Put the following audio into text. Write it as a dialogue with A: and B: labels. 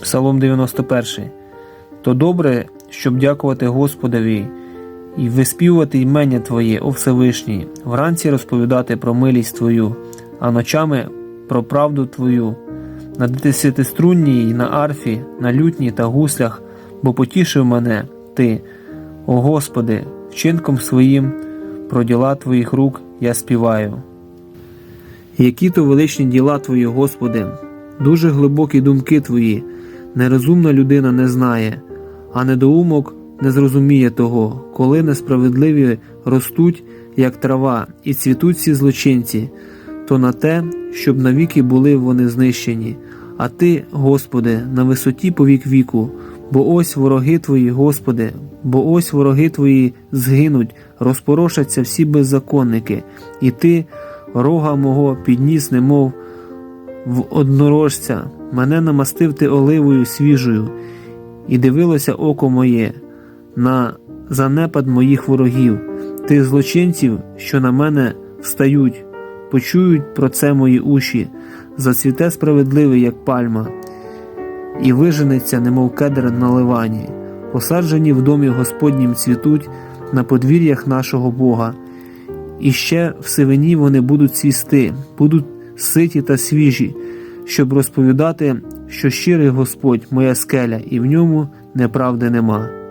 A: Псалом 91. То добре, щоб дякувати Господові і виспівувати імення Твоє, о Всевишній, вранці розповідати про милість Твою, а ночами про правду Твою, на десятиструнній, на арфі, на лютні та гуслях, бо потішив мене Ти, о Господи, вчинком своїм про діла Твоїх рук я співаю. Які то величні діла Твої, Господи, дуже глибокі думки Твої, нерозумна людина не знає, а недоумок не зрозуміє того, коли несправедливі ростуть, як трава, і цвітуть всі злочинці, то на те, щоб навіки були вони знищені. А Ти, Господи, на висоті повік віку, бо ось вороги Твої, Господи, бо ось вороги Твої згинуть, розпорошаться всі беззаконники, і Ти, рога мого, підніс, немов в однорожця, мене намастив ти оливою свіжою, і дивилося око моє на занепад моїх ворогів, тих злочинців, що на мене встають, почують про це мої уші, зацвіте справедливий, як пальма, і виженеться, немов кедр на ливані, посаджені в домі Господнім цвітуть на подвір'ях нашого Бога. І ще в сивині вони будуть цвісти, будуть ситі та свіжі, щоб розповідати, що щирий Господь моя скеля, і в ньому неправди нема.